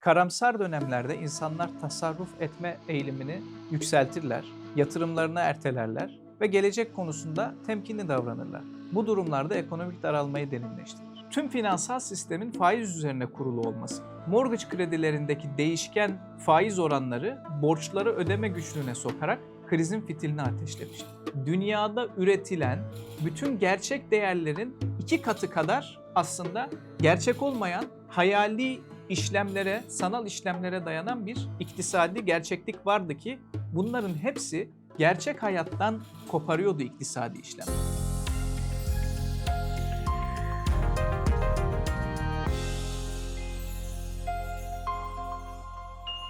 Karamsar dönemlerde insanlar tasarruf etme eğilimini yükseltirler, yatırımlarını ertelerler ve gelecek konusunda temkinli davranırlar. Bu durumlarda ekonomik daralmayı derinleştirir. Tüm finansal sistemin faiz üzerine kurulu olması, mortgage kredilerindeki değişken faiz oranları borçları ödeme güçlüğüne sokarak krizin fitilini ateşlemiştir. Dünyada üretilen bütün gerçek değerlerin iki katı kadar aslında gerçek olmayan hayali işlemlere, sanal işlemlere dayanan bir iktisadi gerçeklik vardı ki bunların hepsi gerçek hayattan koparıyordu iktisadi işlem.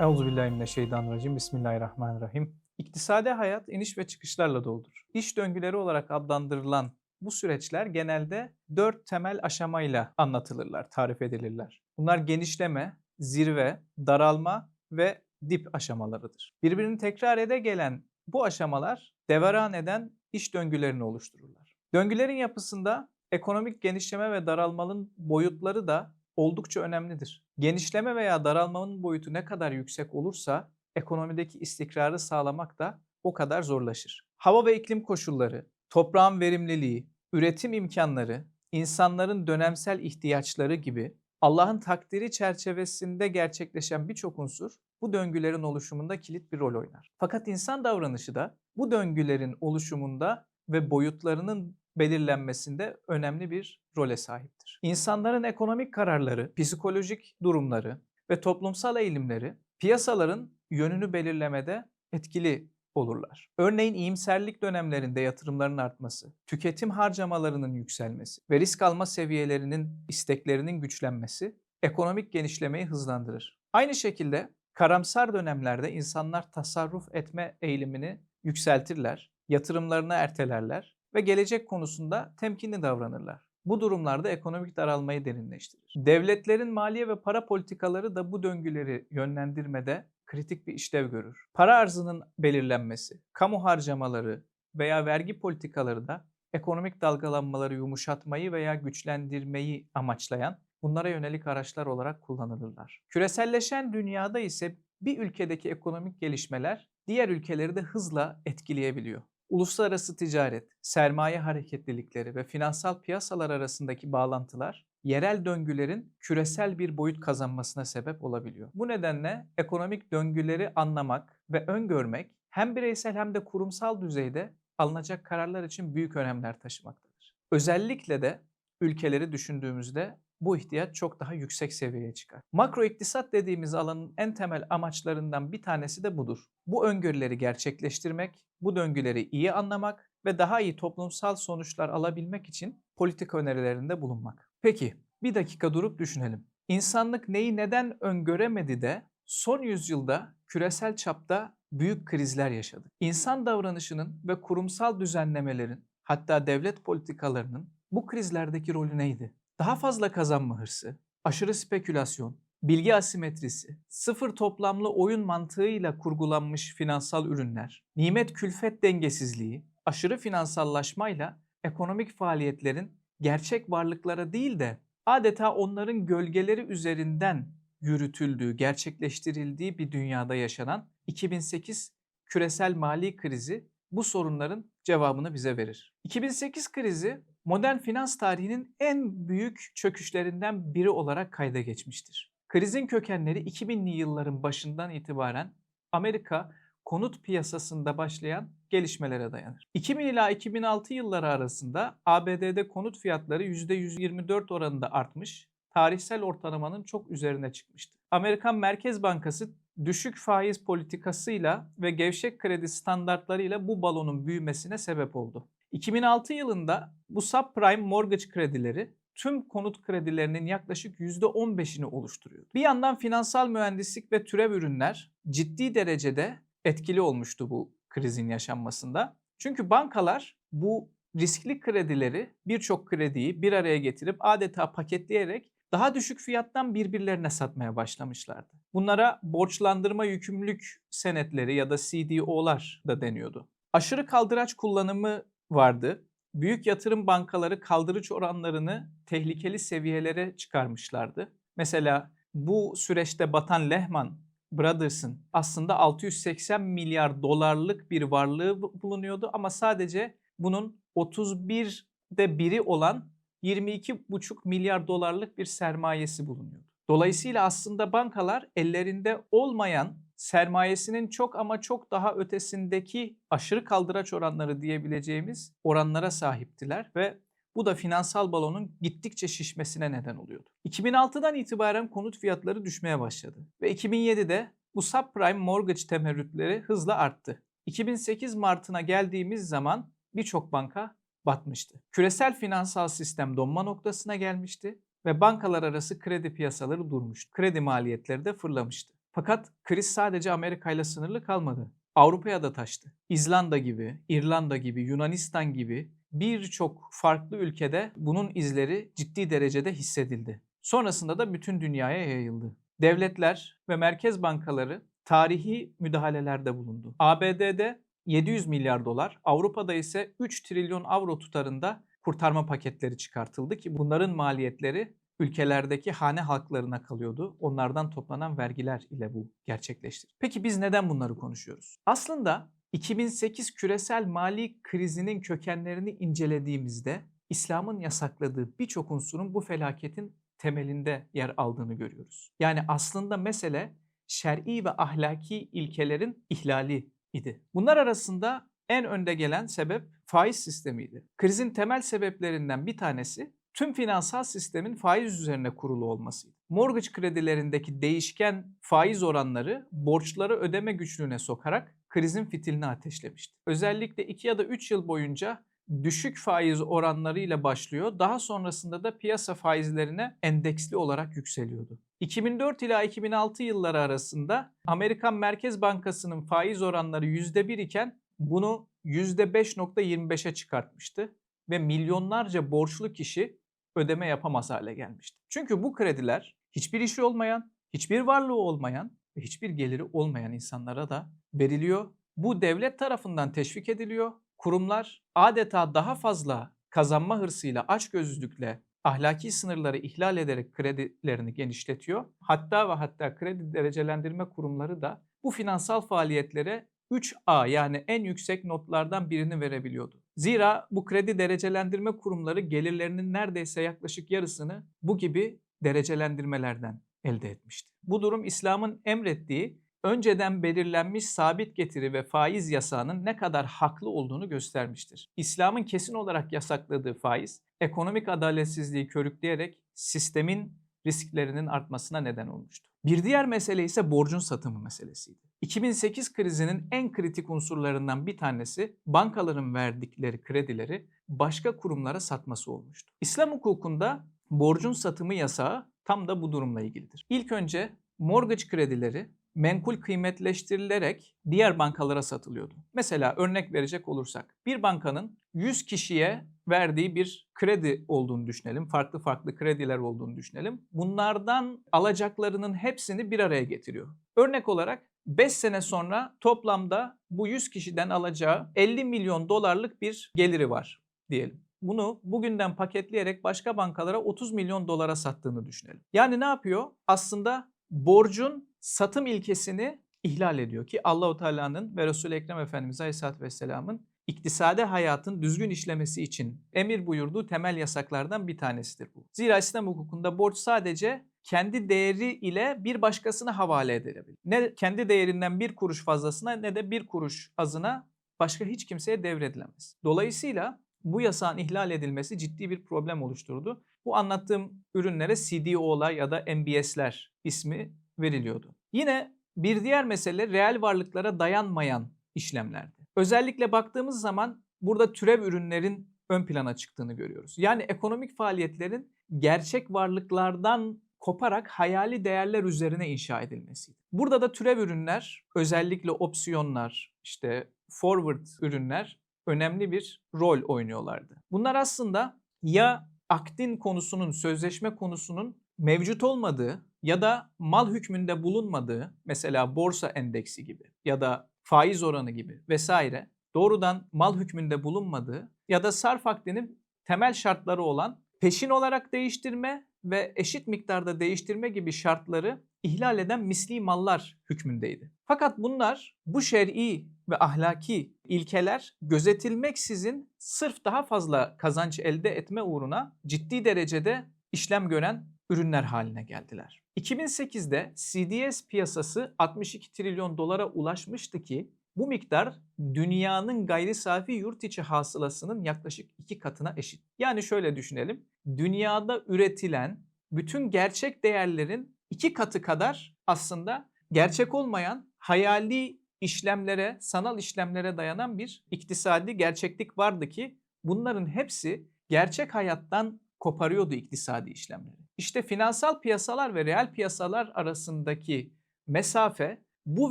Euzubillahimineşşeytanirracim. Bismillahirrahmanirrahim. İktisadi hayat iniş ve çıkışlarla doludur. İş döngüleri olarak adlandırılan bu süreçler genelde dört temel aşamayla anlatılırlar, tarif edilirler. Bunlar genişleme, zirve, daralma ve dip aşamalarıdır. Birbirini tekrar ede gelen bu aşamalar deveran eden iş döngülerini oluştururlar. Döngülerin yapısında ekonomik genişleme ve daralmanın boyutları da oldukça önemlidir. Genişleme veya daralmanın boyutu ne kadar yüksek olursa ekonomideki istikrarı sağlamak da o kadar zorlaşır. Hava ve iklim koşulları, toprağın verimliliği, üretim imkanları, insanların dönemsel ihtiyaçları gibi Allah'ın takdiri çerçevesinde gerçekleşen birçok unsur bu döngülerin oluşumunda kilit bir rol oynar. Fakat insan davranışı da bu döngülerin oluşumunda ve boyutlarının belirlenmesinde önemli bir role sahiptir. İnsanların ekonomik kararları, psikolojik durumları ve toplumsal eğilimleri piyasaların yönünü belirlemede etkili olurlar. Örneğin iyimserlik dönemlerinde yatırımların artması, tüketim harcamalarının yükselmesi ve risk alma seviyelerinin isteklerinin güçlenmesi ekonomik genişlemeyi hızlandırır. Aynı şekilde karamsar dönemlerde insanlar tasarruf etme eğilimini yükseltirler, yatırımlarını ertelerler ve gelecek konusunda temkinli davranırlar. Bu durumlarda ekonomik daralmayı derinleştirir. Devletlerin maliye ve para politikaları da bu döngüleri yönlendirmede kritik bir işlev görür. Para arzının belirlenmesi, kamu harcamaları veya vergi politikaları da ekonomik dalgalanmaları yumuşatmayı veya güçlendirmeyi amaçlayan bunlara yönelik araçlar olarak kullanılırlar. Küreselleşen dünyada ise bir ülkedeki ekonomik gelişmeler diğer ülkeleri de hızla etkileyebiliyor. Uluslararası ticaret, sermaye hareketlilikleri ve finansal piyasalar arasındaki bağlantılar yerel döngülerin küresel bir boyut kazanmasına sebep olabiliyor. Bu nedenle ekonomik döngüleri anlamak ve öngörmek hem bireysel hem de kurumsal düzeyde alınacak kararlar için büyük önemler taşımaktadır. Özellikle de ülkeleri düşündüğümüzde bu ihtiyaç çok daha yüksek seviyeye çıkar. Makro iktisat dediğimiz alanın en temel amaçlarından bir tanesi de budur. Bu öngörüleri gerçekleştirmek, bu döngüleri iyi anlamak ve daha iyi toplumsal sonuçlar alabilmek için politika önerilerinde bulunmak. Peki bir dakika durup düşünelim. İnsanlık neyi neden öngöremedi de son yüzyılda küresel çapta büyük krizler yaşadı. İnsan davranışının ve kurumsal düzenlemelerin hatta devlet politikalarının bu krizlerdeki rolü neydi? Daha fazla kazanma hırsı, aşırı spekülasyon, bilgi asimetrisi, sıfır toplamlı oyun mantığıyla kurgulanmış finansal ürünler, nimet külfet dengesizliği, aşırı finansallaşmayla ekonomik faaliyetlerin gerçek varlıklara değil de adeta onların gölgeleri üzerinden yürütüldüğü, gerçekleştirildiği bir dünyada yaşanan 2008 küresel mali krizi bu sorunların cevabını bize verir. 2008 krizi modern finans tarihinin en büyük çöküşlerinden biri olarak kayda geçmiştir. Krizin kökenleri 2000'li yılların başından itibaren Amerika konut piyasasında başlayan gelişmelere dayanır. 2000 ila 2006 yılları arasında ABD'de konut fiyatları %124 oranında artmış, tarihsel ortalamanın çok üzerine çıkmıştı. Amerikan Merkez Bankası düşük faiz politikasıyla ve gevşek kredi standartlarıyla bu balonun büyümesine sebep oldu. 2006 yılında bu subprime mortgage kredileri tüm konut kredilerinin yaklaşık %15'ini oluşturuyor. Bir yandan finansal mühendislik ve türev ürünler ciddi derecede etkili olmuştu bu krizin yaşanmasında. Çünkü bankalar bu riskli kredileri birçok krediyi bir araya getirip adeta paketleyerek daha düşük fiyattan birbirlerine satmaya başlamışlardı. Bunlara borçlandırma yükümlülük senetleri ya da CDO'lar da deniyordu. Aşırı kaldıraç kullanımı vardı. Büyük yatırım bankaları kaldırıç oranlarını tehlikeli seviyelere çıkarmışlardı. Mesela bu süreçte batan Lehman Brothers'ın aslında 680 milyar dolarlık bir varlığı bu- bulunuyordu ama sadece bunun 31'de biri olan 22,5 milyar dolarlık bir sermayesi bulunuyordu. Dolayısıyla aslında bankalar ellerinde olmayan sermayesinin çok ama çok daha ötesindeki aşırı kaldıraç oranları diyebileceğimiz oranlara sahiptiler ve bu da finansal balonun gittikçe şişmesine neden oluyordu. 2006'dan itibaren konut fiyatları düşmeye başladı ve 2007'de bu subprime mortgage temerrütleri hızla arttı. 2008 Mart'ına geldiğimiz zaman birçok banka batmıştı. Küresel finansal sistem donma noktasına gelmişti ve bankalar arası kredi piyasaları durmuştu. Kredi maliyetleri de fırlamıştı. Fakat kriz sadece Amerika ile sınırlı kalmadı. Avrupa'ya da taştı. İzlanda gibi, İrlanda gibi, Yunanistan gibi birçok farklı ülkede bunun izleri ciddi derecede hissedildi. Sonrasında da bütün dünyaya yayıldı. Devletler ve merkez bankaları tarihi müdahalelerde bulundu. ABD'de 700 milyar dolar, Avrupa'da ise 3 trilyon avro tutarında kurtarma paketleri çıkartıldı ki bunların maliyetleri ülkelerdeki hane halklarına kalıyordu. Onlardan toplanan vergiler ile bu gerçekleşti. Peki biz neden bunları konuşuyoruz? Aslında 2008 küresel mali krizinin kökenlerini incelediğimizde İslam'ın yasakladığı birçok unsurun bu felaketin temelinde yer aldığını görüyoruz. Yani aslında mesele şer'i ve ahlaki ilkelerin ihlali idi. Bunlar arasında en önde gelen sebep faiz sistemiydi. Krizin temel sebeplerinden bir tanesi tüm finansal sistemin faiz üzerine kurulu olmasıydı. Mortgage kredilerindeki değişken faiz oranları borçları ödeme güçlüğüne sokarak krizin fitilini ateşlemişti. Özellikle 2 ya da 3 yıl boyunca düşük faiz oranlarıyla başlıyor. Daha sonrasında da piyasa faizlerine endeksli olarak yükseliyordu. 2004 ila 2006 yılları arasında Amerikan Merkez Bankası'nın faiz oranları %1 iken bunu %5.25'e çıkartmıştı ve milyonlarca borçlu kişi ödeme yapamaz hale gelmişti. Çünkü bu krediler hiçbir işi olmayan, hiçbir varlığı olmayan ve hiçbir geliri olmayan insanlara da veriliyor. Bu devlet tarafından teşvik ediliyor. Kurumlar adeta daha fazla kazanma hırsıyla, açgözlülükle ahlaki sınırları ihlal ederek kredilerini genişletiyor. Hatta ve hatta kredi derecelendirme kurumları da bu finansal faaliyetlere 3A yani en yüksek notlardan birini verebiliyordu. Zira bu kredi derecelendirme kurumları gelirlerinin neredeyse yaklaşık yarısını bu gibi derecelendirmelerden elde etmişti. Bu durum İslam'ın emrettiği önceden belirlenmiş sabit getiri ve faiz yasağının ne kadar haklı olduğunu göstermiştir. İslam'ın kesin olarak yasakladığı faiz, ekonomik adaletsizliği körükleyerek sistemin risklerinin artmasına neden olmuştu. Bir diğer mesele ise borcun satımı meselesiydi. 2008 krizinin en kritik unsurlarından bir tanesi bankaların verdikleri kredileri başka kurumlara satması olmuştu. İslam hukukunda borcun satımı yasağı tam da bu durumla ilgilidir. İlk önce mortgage kredileri menkul kıymetleştirilerek diğer bankalara satılıyordu. Mesela örnek verecek olursak bir bankanın 100 kişiye verdiği bir kredi olduğunu düşünelim. Farklı farklı krediler olduğunu düşünelim. Bunlardan alacaklarının hepsini bir araya getiriyor. Örnek olarak 5 sene sonra toplamda bu 100 kişiden alacağı 50 milyon dolarlık bir geliri var diyelim. Bunu bugünden paketleyerek başka bankalara 30 milyon dolara sattığını düşünelim. Yani ne yapıyor? Aslında borcun satım ilkesini ihlal ediyor ki Allahu Teala'nın ve Resul-i Ekrem Efendimiz Aleyhisselatü Vesselam'ın iktisade hayatın düzgün işlemesi için emir buyurduğu temel yasaklardan bir tanesidir bu. Zira İslam hukukunda borç sadece kendi değeri ile bir başkasına havale edilebilir. Ne kendi değerinden bir kuruş fazlasına ne de bir kuruş azına başka hiç kimseye devredilemez. Dolayısıyla bu yasağın ihlal edilmesi ciddi bir problem oluşturdu. Bu anlattığım ürünlere CDO'lar ya da MBS'ler ismi veriliyordu. Yine bir diğer mesele reel varlıklara dayanmayan işlemlerdi. Özellikle baktığımız zaman burada türev ürünlerin ön plana çıktığını görüyoruz. Yani ekonomik faaliyetlerin gerçek varlıklardan koparak hayali değerler üzerine inşa edilmesiydi. Burada da türev ürünler, özellikle opsiyonlar, işte forward ürünler önemli bir rol oynuyorlardı. Bunlar aslında ya akdin konusunun, sözleşme konusunun mevcut olmadığı ya da mal hükmünde bulunmadığı mesela borsa endeksi gibi ya da faiz oranı gibi vesaire doğrudan mal hükmünde bulunmadığı ya da sarf akdinin temel şartları olan peşin olarak değiştirme ve eşit miktarda değiştirme gibi şartları ihlal eden misli mallar hükmündeydi. Fakat bunlar bu şer'i ve ahlaki ilkeler gözetilmeksizin sırf daha fazla kazanç elde etme uğruna ciddi derecede işlem gören ürünler haline geldiler. 2008'de CDS piyasası 62 trilyon dolara ulaşmıştı ki bu miktar dünyanın gayri safi yurt içi hasılasının yaklaşık iki katına eşit. Yani şöyle düşünelim. Dünyada üretilen bütün gerçek değerlerin iki katı kadar aslında gerçek olmayan hayali işlemlere, sanal işlemlere dayanan bir iktisadi gerçeklik vardı ki bunların hepsi gerçek hayattan koparıyordu iktisadi işlemleri. İşte finansal piyasalar ve reel piyasalar arasındaki mesafe bu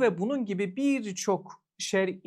ve bunun gibi birçok şer'i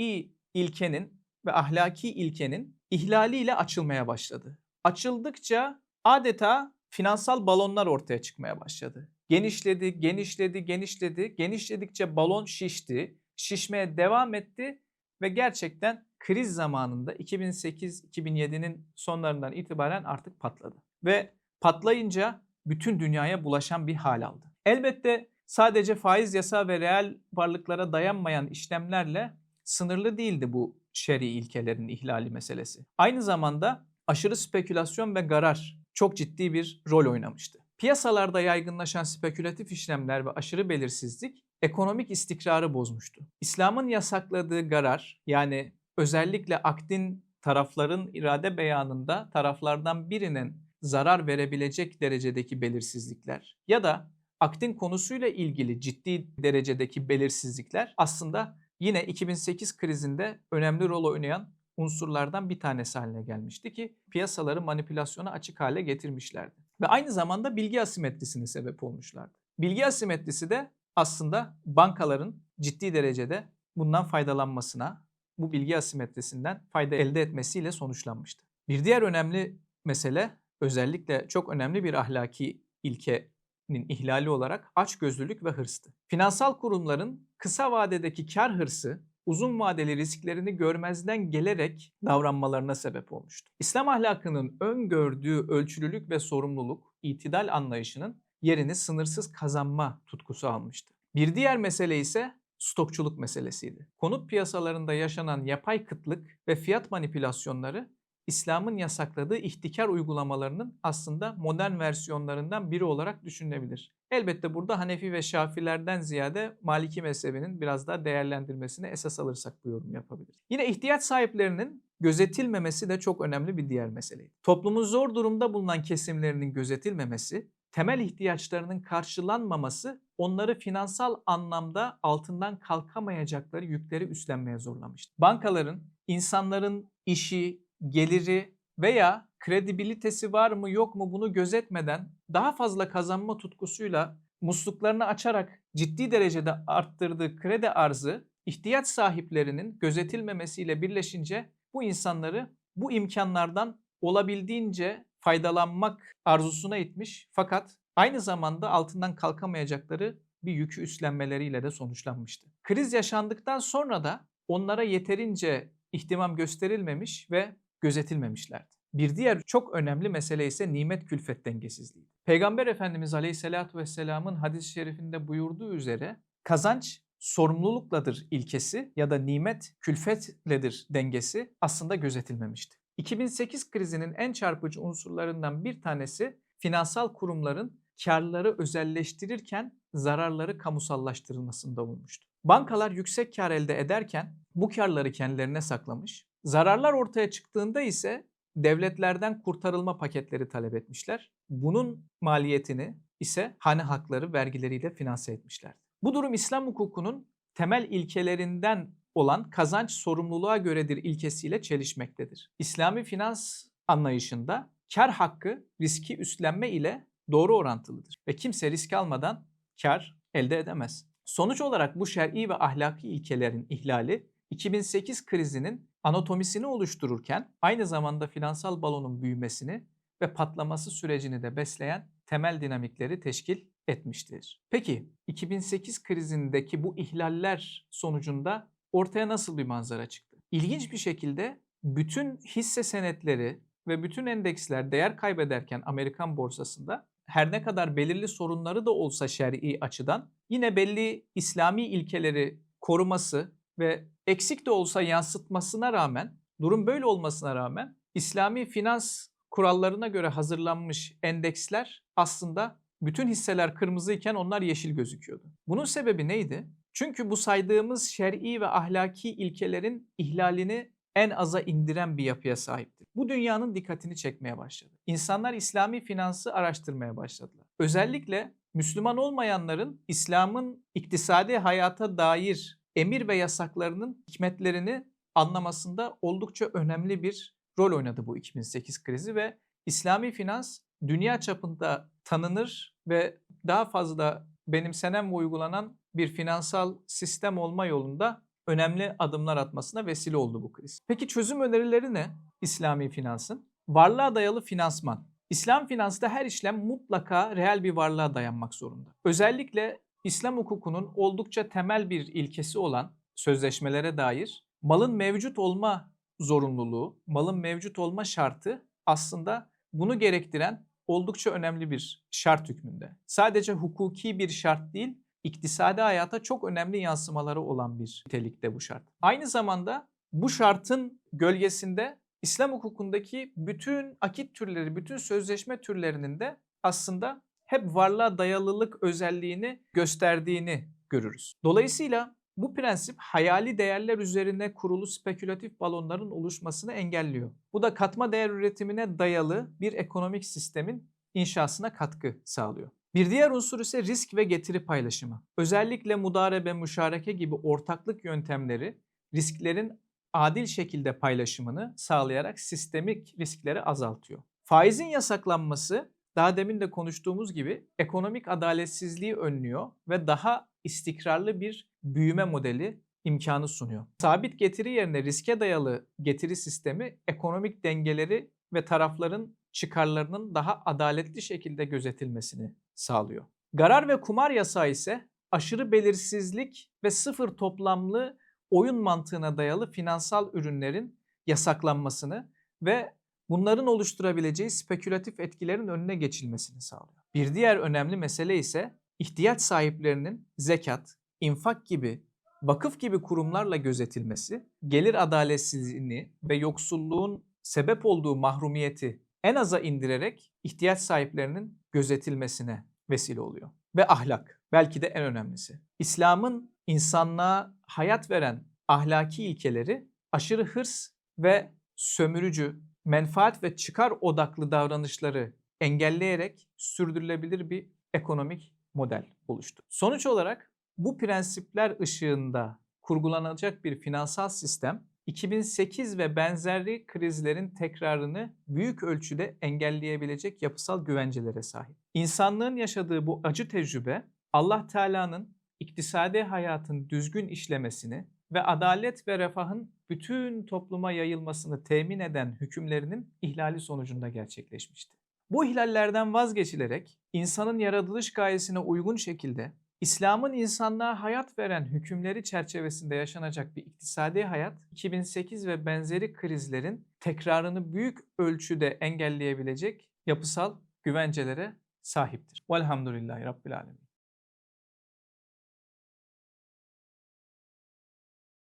ilkenin ve ahlaki ilkenin ihlaliyle açılmaya başladı. Açıldıkça adeta finansal balonlar ortaya çıkmaya başladı. Genişledi, genişledi, genişledi. Genişledikçe balon şişti, şişmeye devam etti ve gerçekten kriz zamanında 2008-2007'nin sonlarından itibaren artık patladı. Ve patlayınca bütün dünyaya bulaşan bir hal aldı. Elbette sadece faiz yasa ve reel varlıklara dayanmayan işlemlerle sınırlı değildi bu şer'i ilkelerin ihlali meselesi. Aynı zamanda aşırı spekülasyon ve garar çok ciddi bir rol oynamıştı. Piyasalarda yaygınlaşan spekülatif işlemler ve aşırı belirsizlik ekonomik istikrarı bozmuştu. İslam'ın yasakladığı garar yani özellikle akdin tarafların irade beyanında taraflardan birinin zarar verebilecek derecedeki belirsizlikler ya da akdin konusuyla ilgili ciddi derecedeki belirsizlikler aslında yine 2008 krizinde önemli rol oynayan unsurlardan bir tanesi haline gelmişti ki piyasaları manipülasyona açık hale getirmişlerdi. Ve aynı zamanda bilgi asimetrisine sebep olmuşlardı. Bilgi asimetrisi de aslında bankaların ciddi derecede bundan faydalanmasına, bu bilgi asimetrisinden fayda elde etmesiyle sonuçlanmıştı. Bir diğer önemli mesele özellikle çok önemli bir ahlaki ilkenin ihlali olarak açgözlülük ve hırstı. Finansal kurumların kısa vadedeki kar hırsı uzun vadeli risklerini görmezden gelerek davranmalarına sebep olmuştu. İslam ahlakının öngördüğü ölçülülük ve sorumluluk, itidal anlayışının yerini sınırsız kazanma tutkusu almıştı. Bir diğer mesele ise stokçuluk meselesiydi. Konut piyasalarında yaşanan yapay kıtlık ve fiyat manipülasyonları İslam'ın yasakladığı ihtikar uygulamalarının aslında modern versiyonlarından biri olarak düşünülebilir. Elbette burada Hanefi ve Şafilerden ziyade Maliki mezhebinin biraz daha değerlendirmesini esas alırsak bu yorum yapabiliriz. Yine ihtiyaç sahiplerinin gözetilmemesi de çok önemli bir diğer mesele. Toplumun zor durumda bulunan kesimlerinin gözetilmemesi, temel ihtiyaçlarının karşılanmaması onları finansal anlamda altından kalkamayacakları yükleri üstlenmeye zorlamıştı. Bankaların insanların işi, geliri veya kredibilitesi var mı yok mu bunu gözetmeden daha fazla kazanma tutkusuyla musluklarını açarak ciddi derecede arttırdığı kredi arzı ihtiyaç sahiplerinin gözetilmemesiyle birleşince bu insanları bu imkanlardan olabildiğince faydalanmak arzusuna itmiş fakat aynı zamanda altından kalkamayacakları bir yükü üstlenmeleriyle de sonuçlanmıştı. Kriz yaşandıktan sonra da onlara yeterince ihtimam gösterilmemiş ve gözetilmemişlerdi. Bir diğer çok önemli mesele ise nimet külfet dengesizliği. Peygamber Efendimiz Aleyhisselatü Vesselam'ın hadis-i şerifinde buyurduğu üzere kazanç sorumlulukladır ilkesi ya da nimet külfetledir dengesi aslında gözetilmemişti. 2008 krizinin en çarpıcı unsurlarından bir tanesi finansal kurumların karları özelleştirirken zararları kamusallaştırılmasında olmuştu. Bankalar yüksek kar elde ederken bu karları kendilerine saklamış, Zararlar ortaya çıktığında ise devletlerden kurtarılma paketleri talep etmişler. Bunun maliyetini ise hane hakları vergileriyle finanse etmişler. Bu durum İslam hukukunun temel ilkelerinden olan kazanç sorumluluğa göredir ilkesiyle çelişmektedir. İslami finans anlayışında kar hakkı riski üstlenme ile doğru orantılıdır ve kimse risk almadan kar elde edemez. Sonuç olarak bu şer'i ve ahlaki ilkelerin ihlali 2008 krizinin anatomisini oluştururken aynı zamanda finansal balonun büyümesini ve patlaması sürecini de besleyen temel dinamikleri teşkil etmiştir. Peki 2008 krizindeki bu ihlaller sonucunda ortaya nasıl bir manzara çıktı? İlginç bir şekilde bütün hisse senetleri ve bütün endeksler değer kaybederken Amerikan borsasında her ne kadar belirli sorunları da olsa şer'i açıdan yine belli İslami ilkeleri koruması ve eksik de olsa yansıtmasına rağmen, durum böyle olmasına rağmen İslami finans kurallarına göre hazırlanmış endeksler aslında bütün hisseler kırmızıyken onlar yeşil gözüküyordu. Bunun sebebi neydi? Çünkü bu saydığımız şer'i ve ahlaki ilkelerin ihlalini en aza indiren bir yapıya sahipti. Bu dünyanın dikkatini çekmeye başladı. İnsanlar İslami finansı araştırmaya başladılar. Özellikle Müslüman olmayanların İslam'ın iktisadi hayata dair emir ve yasaklarının hikmetlerini anlamasında oldukça önemli bir rol oynadı bu 2008 krizi ve İslami finans dünya çapında tanınır ve daha fazla benimsenen ve uygulanan bir finansal sistem olma yolunda önemli adımlar atmasına vesile oldu bu kriz. Peki çözüm önerileri ne İslami finansın? Varlığa dayalı finansman. İslam finansta her işlem mutlaka reel bir varlığa dayanmak zorunda. Özellikle İslam hukukunun oldukça temel bir ilkesi olan sözleşmelere dair malın mevcut olma zorunluluğu, malın mevcut olma şartı aslında bunu gerektiren oldukça önemli bir şart hükmünde. Sadece hukuki bir şart değil, iktisadi hayata çok önemli yansımaları olan bir nitelikte bu şart. Aynı zamanda bu şartın gölgesinde İslam hukukundaki bütün akit türleri, bütün sözleşme türlerinin de aslında hep varlığa dayalılık özelliğini gösterdiğini görürüz. Dolayısıyla bu prensip hayali değerler üzerine kurulu spekülatif balonların oluşmasını engelliyor. Bu da katma değer üretimine dayalı bir ekonomik sistemin inşasına katkı sağlıyor. Bir diğer unsur ise risk ve getiri paylaşımı. Özellikle mudarebe, müşareke gibi ortaklık yöntemleri risklerin adil şekilde paylaşımını sağlayarak sistemik riskleri azaltıyor. Faizin yasaklanması daha demin de konuştuğumuz gibi ekonomik adaletsizliği önlüyor ve daha istikrarlı bir büyüme modeli imkanı sunuyor. Sabit getiri yerine riske dayalı getiri sistemi ekonomik dengeleri ve tarafların çıkarlarının daha adaletli şekilde gözetilmesini sağlıyor. Garar ve kumar yasağı ise aşırı belirsizlik ve sıfır toplamlı oyun mantığına dayalı finansal ürünlerin yasaklanmasını ve bunların oluşturabileceği spekülatif etkilerin önüne geçilmesini sağlıyor. Bir diğer önemli mesele ise ihtiyaç sahiplerinin zekat, infak gibi, vakıf gibi kurumlarla gözetilmesi, gelir adaletsizliğini ve yoksulluğun sebep olduğu mahrumiyeti en aza indirerek ihtiyaç sahiplerinin gözetilmesine vesile oluyor. Ve ahlak belki de en önemlisi. İslam'ın insanlığa hayat veren ahlaki ilkeleri aşırı hırs ve sömürücü, menfaat ve çıkar odaklı davranışları engelleyerek sürdürülebilir bir ekonomik model oluştu. Sonuç olarak bu prensipler ışığında kurgulanacak bir finansal sistem 2008 ve benzeri krizlerin tekrarını büyük ölçüde engelleyebilecek yapısal güvencelere sahip. İnsanlığın yaşadığı bu acı tecrübe Allah Teala'nın iktisadi hayatın düzgün işlemesini ve adalet ve refahın bütün topluma yayılmasını temin eden hükümlerinin ihlali sonucunda gerçekleşmişti. Bu ihlallerden vazgeçilerek insanın yaratılış gayesine uygun şekilde İslam'ın insanlığa hayat veren hükümleri çerçevesinde yaşanacak bir iktisadi hayat 2008 ve benzeri krizlerin tekrarını büyük ölçüde engelleyebilecek yapısal güvencelere sahiptir. Velhamdülillahi Rabbil Alemin.